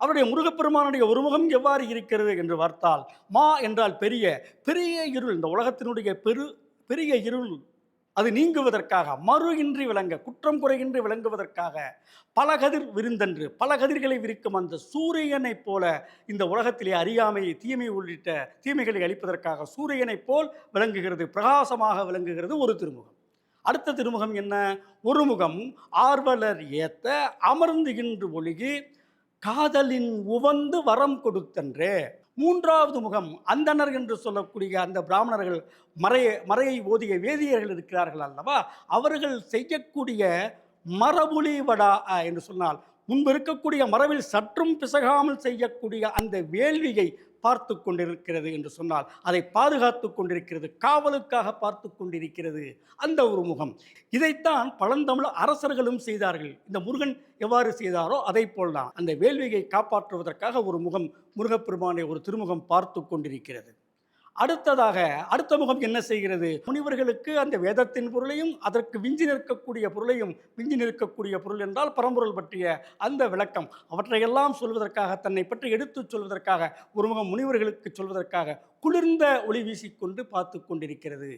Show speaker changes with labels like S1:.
S1: அவருடைய முருகப்பெருமானுடைய ஒருமுகம் எவ்வாறு இருக்கிறது என்று பார்த்தால் மா என்றால் பெரிய பெரிய இருள் இந்த உலகத்தினுடைய பெரு பெரிய இருள். அது நீங்குவதற்காக மறு இன்றி விளங்க குற்றம் குறையின்றி விளங்குவதற்காக பல கதிர் விருந்தன்று பல கதிர்களை விரிக்கும் அந்த சூரியனைப் போல இந்த உலகத்திலே அறியாமை தீமை உள்ளிட்ட தீமைகளை அளிப்பதற்காக சூரியனைப் போல் விளங்குகிறது பிரகாசமாக விளங்குகிறது ஒரு திருமுகம். அடுத்த திருமுகம் என்ன? ஒரு முகம் ஆர்வலர் ஏத்த அமர்ந்து இன்று ஒழுகி காதலின் உவந்து வரம் கொடுத்தன்றே. மூன்றாவது முகம் அந்தனர் என்று சொல்லக்கூடிய அந்த பிராமணர்கள் மறைய மறையை ஓதிய வேதியர்கள் இருக்கிறார்கள் அல்லவா? அவர்கள் செய்யக்கூடிய மரபுலி வடா என்று சொன்னால் முன்பு இருக்கக்கூடிய மரபில் சற்றும் பிசகாமல் செய்யக்கூடிய அந்த வேள்வியை பார்த்து கொண்டிருக்கிறது என்று சொன்னால் அதை பாதுகாத்து கொண்டிருக்கிறது காவலுக்காக பார்த்து கொண்டிருக்கிறது அந்த ஒரு முகம். இதைத்தான் பழந்தமிழ் அரசர்களும் செய்தார்கள். இந்த முருகன் எவ்வாறு செய்தாரோ அதை போல்தான். அந்த வேள்வியை காப்பாற்றுவதற்காக ஒரு முகம் முருகப்பெருமானை ஒரு திருமுகம் பார்த்து கொண்டிருக்கிறது. அடுத்ததாக அடுத்த முகம் என்ன செய்கிறது? முனிவர்களுக்கு அந்த வேதத்தின் பொருளையும் அதற்கு விஞ்சி நிற்கக்கூடிய பொருளையும் விஞ்சி நிற்கக்கூடிய பொருள் என்றால் பரம்பொருள் பற்றிய அந்த விளக்கம். அவற்றையெல்லாம் சொல்வதற்காக தன்னை பற்றி எடுத்துச் சொல்வதற்காக ஒரு முகம் முனிவர்களுக்கு சொல்வதற்காக குளிர்ந்த ஒளி வீசிக்கொண்டு பார்த்து கொண்டிருக்கிறது.